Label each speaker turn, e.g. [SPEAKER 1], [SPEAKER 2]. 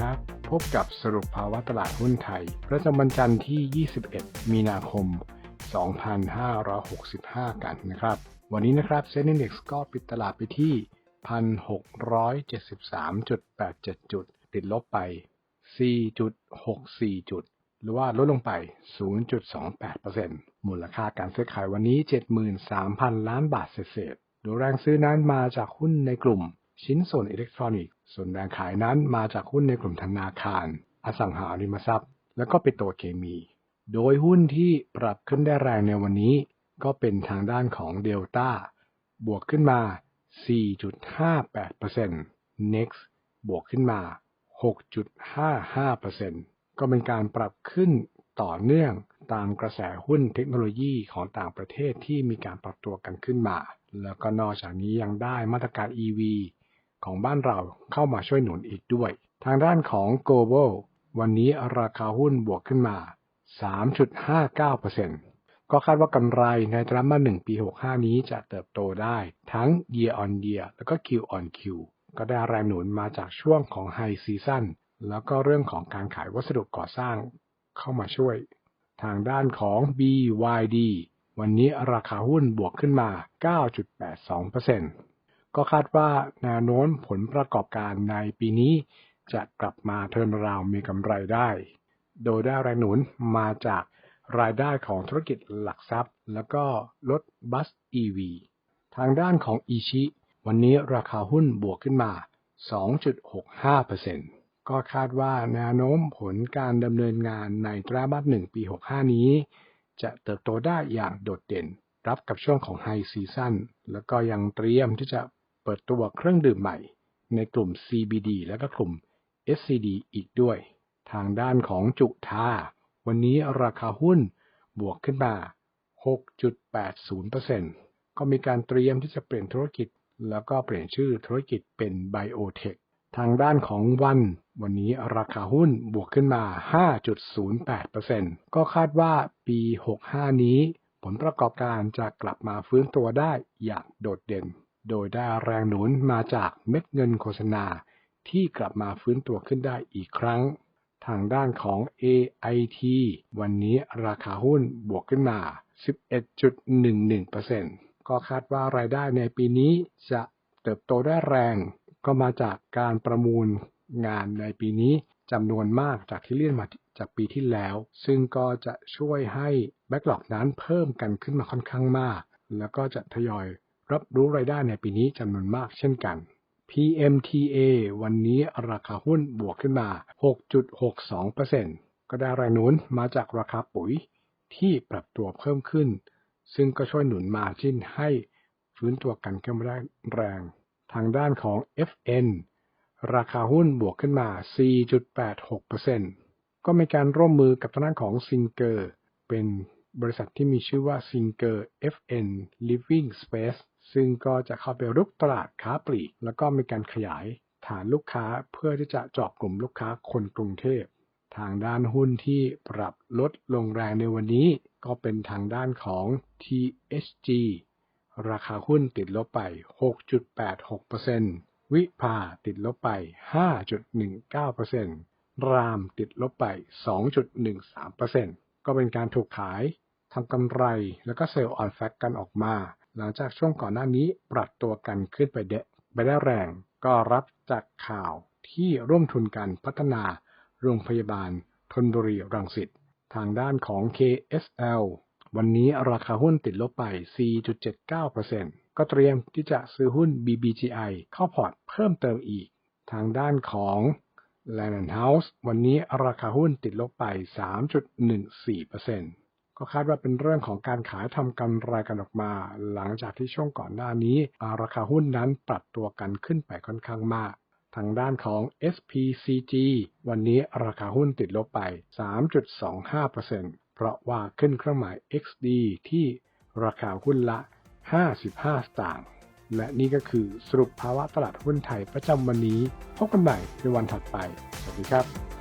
[SPEAKER 1] ครับ พบกับสรุปภาวะตลาดหุ้นไทย ประจำวันจันทร์ที่ 21 มีนาคม 2565 กันนะครับ วันนี้นะครับเซ็นดี x ก็ปิดตลาดไปที่ 1,673.87 จุด ติดลบไป 4.64 จุด หรือว่าลดลงไป 0.28%มูลค่าการซื้อขายวันนี้ 73,000 ล้านบาทเศษโดยแรงซื้อนั้นมาจากหุ้นในกลุ่ม ชิ้นส่วนอิเล็กทรอนิกส์ ส่วนแรงขายนั้นมาจากหุ้นในกลุ่มธนาคาร อสังหาริมทรัพย์ และก็ปิโตรเคมี โดยหุ้นที่ปรับขึ้นได้แรงในวันนี้ ก็เป็นทางด้านของเดลต้าบวกขึ้นมา 4.58% Next บวกขึ้นมา 6.55%ก็เป็นการปรับขึ้นต่อเนื่องตามกระแสหุ้นเทคโนโลยีของต่างประเทศที่มีการปรับตัวกันขึ้นมา แล้วก็นอกจากนี้ยังได้มาตรการ EV ของบ้านเราเข้ามาช่วยหนุนอีกด้วย ทางด้านของ Global วันนี้ราคาหุ้นบวกขึ้นมา 3.59%ก็คาดว่ากำไรในไตรมาส1ปี 65 นี้จะเติบโตได้ทั้ง year on year แล้วก็ Q on Q ก็ได้แรงหนุนมาจากช่วงของ High Season แล้วก็เรื่องของการขายวัสดุก่อสร้างเข้ามาช่วย ทางด้านของ BYD วันนี้ราคาหุ้นบวกขึ้นมา 9.82% ก็คาดว่าแนวโน้มผลประกอบการในปีนี้ จะกลับมาเทิร์นราวมีกำไรได้ โดยได้แรงหนุนมาจากรายได้ของธุรกิจหลักทรัพย์ แล้วก็รถบัส EV ทางด้านของอีชิวันนี้ราคาหุ้นบวกขึ้นมา 2.65%ก็คาดว่าแนวโน้มผลการดำเนินงานในไตรมาส1ปี 65 นี้ จะเติบโตได้อย่างโดดเด่น รับกับช่วงของไฮซีซั่นแล้วก็ยังเตรียมที่จะ เปิดตัวเครื่องดื่มใหม่ ในกลุ่ม CBD และก็กลุ่ม SCD อีกด้วย ทางด้านของจุธาวันนี้ราคาหุ้นบวกขึ้นมา 6.80%ก็มีการเตรียมที่จะเปลี่ยนธุรกิจ แล้วก็เปลี่ยนชื่อธุรกิจเป็นไบโอเทคทางด้านของวัน วันนี้ราคาหุ้นบวกขึ้นมา 5.08%ก็คาดว่าปี 65 นี้ ผลประกอบการจะกลับมาฟื้นตัวได้อย่างโดดเด่น โดยได้แรงหนุนมาจากเม็ดเงินโฆษณาที่กลับมาฟื้นตัวขึ้นได้อีกครั้ง ทางด้านของ AIT วันนี้ราคาหุ้นบวกขึ้นมา 11.11%ก็คาดว่ารายได้ในปีนี้จะเติบโตได้แรง ก็มาจากการประมูลงานในปีนี้จำนวนมากจากที่เลื่อนมาจากปีที่แล้ว ซึ่งก็จะช่วยให้แบ็กหลอกนั้นเพิ่มกันขึ้นมาค่อนข้างมาก แล้วก็จะทยอย รับรู้รายได้ในปีนี้จำนวนมากเช่นกัน PMTA วันนี้ราคาหุ้นบวกขึ้นมา 6.62%ก็ได้แรงหนุนมาจากราคาปุ๋ยที่ปรับตัวเพิ่มขึ้น ซึ่งก็ช่วยหนุนมาจิ้นให้ฟื้นตัวกันขึ้นมาได้แรง ทางด้านของ FN ราคาหุ้นบวกขึ้นมา 4.86%ก็มีการร่วมมือกับทางด้านของ Singer เป็นบริษัทที่มีชื่อว่า Singer FN Living Space ซึ่งก็จะเข้าไปรุกตลาดค้าปลีก แล้วก็มีการขยายฐานลูกค้าเพื่อที่จะเจาะกลุ่มลูกค้าคนกรุงเทพ ทางด้านหุ้นที่ปรับลดลงแรงในวันนี้ ก็เป็นทางด้านของ THG ราคาหุ้นติดลบไป 6.86%วิภาติดลบไป 5.19%รามติดลบไป 2.13%ก็เป็นการถูกขายทำกำไรแล้วก็เซลล์ออนแฟกกันออกมา หลังจากช่วงก่อนหน้านี้ปรับตัวกันขึ้นไปเดไปได้แรง ก็รับจากข่าวที่ร่วมทุนกันพัฒนาโรงพยาบาลทนบุรีรังสิตทางด้านของ KSL วันนี้ราคาหุ้นติดลบไป 4.79%ก็เตรียมที่จะซื้อหุ้น BBGI เข้าพอร์ตเพิ่มเติมอีก ทางด้านของ Land House วันนี้ราคาหุ้นติดลบไป 3.14% ก็คาดว่าเป็นเรื่องของการขายทำกำไรกันออกมา หลังจากที่ช่วงก่อนหน้านี้ ราคาหุ้นนั้นปรับตัวกันขึ้นไปค่อนข้างมาก ทางด้านของ SPCG วันนี้ราคาหุ้นติดลบไป 3.25%เพราะว่าขึ้นเครื่องหมาย XD ที่ราคาหุ้นละ 55 สตางค์และนี่ก็คือสรุปภาวะตลาดหุ้นไทยประจำวันนี้ พบกันใหม่ในวันถัดไป สวัสดีครับ